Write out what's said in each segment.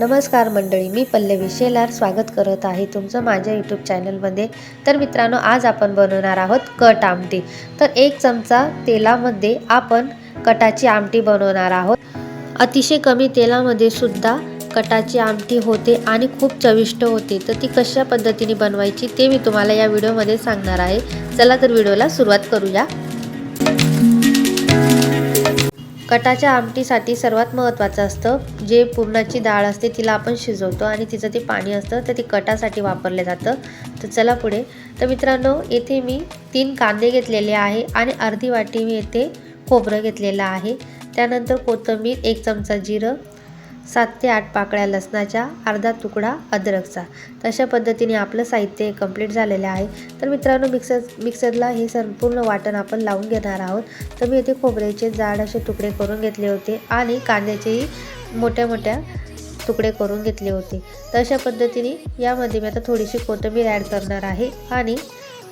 नमस्कार मंडळी मी पल्लवी शेलार स्वागत करत आहे तुमचं माझ्या यूट्यूब चॅनलमध्ये तर मित्रांनो आज आपण बनवणार आहोत कट आमटी. तर एक चमचा तेलामध्ये आपण कटाची आमटी बनवणार आहोत. अतिशय कमी तेलामध्ये सुद्धा कटाची आमटी होते आणि खूप चविष्ट होते. तर ती कशा पद्धतीने बनवायची ते मी तुम्हाला या व्हिडिओमध्ये सांगणार आहे. चला तर व्हिडिओला सुरुवात करूया. कटाच्या आमटीसाठी सर्वात महत्त्वाचं असतं जे पुरणाची डाळ असते तिला आपण शिजवतो आणि तिचं ते पाणी असतं तर ते कटासाठी वापरलं जातं. तर चला पुढे. तर मित्रांनो येथे मी तीन कांदे घेतलेले आहे आणि अर्धी वाटी मी येथे खोबरं घेतलेलं आहे. त्यानंतर कोथिंबीर एक चमचा जिरं सात ते आठ पाकळ्या लसणाच्या अर्धा तुकडा अद्रकचा. तशा पद्धतीने आपलं साहित्य कंप्लीट झालेलं आहे. तर मित्रांनो मिक्सर मिक्सरला हे संपूर्ण वाटण आपण लावून घेणार आहोत. तर मी इथे खोबऱ्याचे जाड असे तुकडे करून घेतले होते आणि कांद्याचेही मोठ्या मोठ्या तुकडे करून घेतले होते. तर अशा पद्धतीने यामध्ये मी आता थोडीशी कोथिंबीर ॲड करणार आहे आणि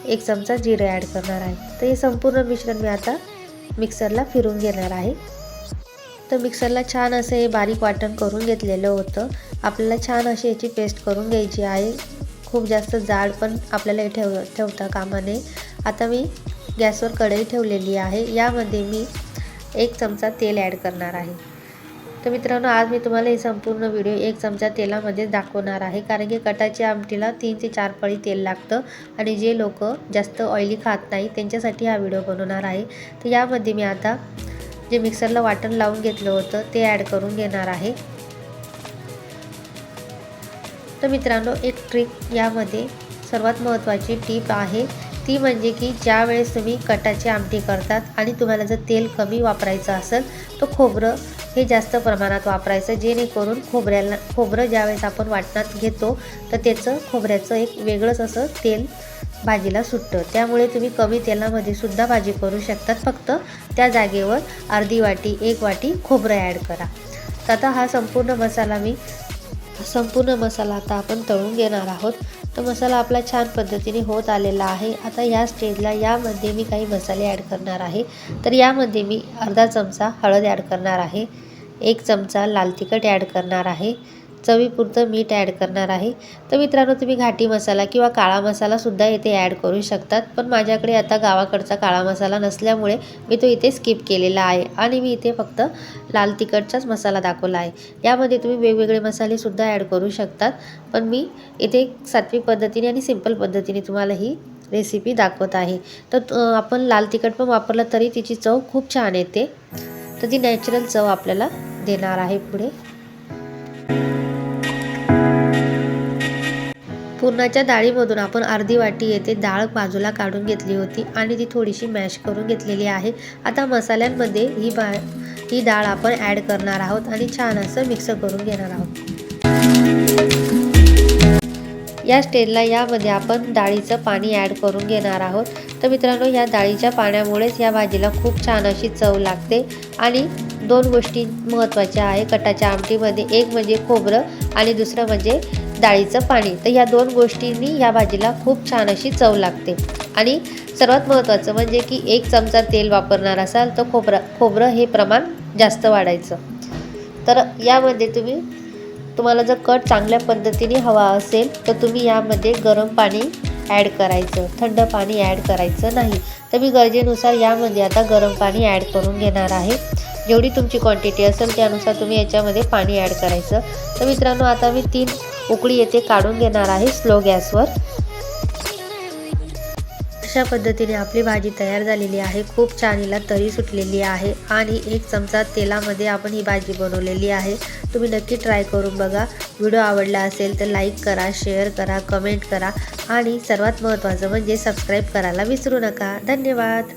एक चमचा जिरं ॲड करणार आहे. तर हे संपूर्ण मिश्रण मी आता मिक्सरला फिरून घेणार आहे. तर मिक्सरला छान असं हे बारीक वाटण करून घेतलेलं होतं. आपल्याला छान अशी याची पेस्ट करून घ्यायची आहे. खूप जास्त जाड पण आपल्याला हे ठेव ठेवता कामा नये. आता मी गॅसवर कढई ठेवलेली आहे. यामध्ये मी एक चमचा तेल ॲड करणार आहे. तर मित्रांनो आज मी तुम्हाला हे संपूर्ण व्हिडिओ एक चमचा तेलामध्ये दाखवणार आहे. कारण की कटाच्या आमटीला तीन ते चार पळी तेल लागतं आणि जे लोक जास्त ऑइली खात नाही त्यांच्यासाठी हा व्हिडिओ बनवणार आहे. तर यामध्ये मी आता जे मिक्सरला वाटण लावून घेतलं होतं ते ॲड करून घेणार आहे. तर मित्रांनो एक ट्रिक यामध्ये सर्वात महत्त्वाची टीप आहे. ती म्हणजे की ज्या वेळेस तुम्ही कटाची आमटी करतात आणि तुम्हाला जर तेल कमी वापरायचं असेल तर खोबरं हे जास्त प्रमाणात वापरायचं जेणेकरून खोबऱ्याला खोबरं ज्यावेळेस आपण वाटणात घेतो तर त्याचं खोबऱ्याचं एक वेगळंच असं तेल भाजीला सुटतं. त्यामुळे तुम्ही कमी तेलामध्ये सुद्धा भाजी करू शकतात. फक्त त्या जागेवर अर्धी वाटी एक वाटी खोबरं ॲड करा. तर आता हा संपूर्ण मसाला मी संपूर्ण मसाला आता आपण तळून घेणार आहोत. तर मसाला आपला छान पद्धतीने होत आलेला आहे. आता या स्टेजला यामध्ये मी काही मसाले ॲड करणार आहे. तर यामध्ये मी अर्धा चमचा हळद ॲड करणार आहे. एक चमचा लाल तिखट ॲड करणार आहे. चवीपुरतं मीठ ॲड करणार आहे. तर मित्रांनो तुम्ही घाटी मसाला किंवा काळा मसालासुद्धा इथे ॲड करू शकतात. पण माझ्याकडे आता गावाकडचा काळा मसाला नसल्यामुळे मी तो इथे स्किप केलेला आहे आणि मी इथे फक्त लाल तिखटचाच मसाला दाखवला आहे. यामध्ये तुम्ही वेगवेगळे मसालेसुद्धा ॲड करू शकतात. पण मी इथे सात्विक पद्धतीने आणि सिंपल पद्धतीने तुम्हाला ही रेसिपी दाखवत आहे. तर आपण लाल तिखट पण वापरलं तरी तिची चव खूप छान येते. तर ती नॅचरल चव आपल्याला देणार आहे पुढे. पुरणाच्या डाळीमधून आपण अर्धी वाटी येते डाळ बाजूला काढून घेतली होती आणि ती थोडीशी मॅश करून घेतलेली आहे. आता मसाल्यांमध्ये ही बा ही डाळ आपण ॲड करणार आहोत आणि छान असं मिक्स करून घेणार आहोत. या स्टेजला यामध्ये आपण डाळीचं पाणी ॲड करून घेणार आहोत. तर मित्रांनो या डाळीच्या पाण्यामुळेच या भाजीला खूप छान अशी चव लागते आणि दोन गोष्टी महत्त्वाच्या आहे. कटाच्या आमटीमध्ये एक म्हणजे खोबरं आणि दुसरं म्हणजे डाळीचं पाणी. तर या दोन गोष्टींनी या भाजीला खूप छान अशी चव लागते. आणि सर्वात महत्त्वाचं म्हणजे की एक चमचा तेल वापरणार असाल तर खोबरं खोबरं हे प्रमाण जास्त वाढायचं. तर यामध्ये तुम्ही तुम्हाला जर कट चांगल्या पद्धतीने हवा असेल तर तुम्ही यामध्ये गरम पाणी ॲड करायचं. थंड पाणी ॲड करायचं नाही. तर मी गरजेनुसार यामध्ये आता गरम पाणी ॲड करून घेणार आहे. जेवढी तुमची क्वांटिटी असेल त्यानुसार तुम्ही याच्यामध्ये पाणी ॲड करायचं. तर मित्रांनो आता मी तीन उकळी येथे काढून घेणार आहे स्लो गॅसवर. अशा पद्धतीने आपली भाजी तयार झालेली आहे. खूप छान हिला तरी सुटलेली आहे आणि एक चमचा तेलामध्ये आपण ही भाजी बनवलेली आहे. तुम्ही नक्की ट्राय करून बघा. व्हिडिओ आवडला असेल तर लाईक करा शेअर करा कमेंट करा आणि सर्वात महत्त्वाचं म्हणजे सबस्क्राईब करायला विसरू नका. धन्यवाद.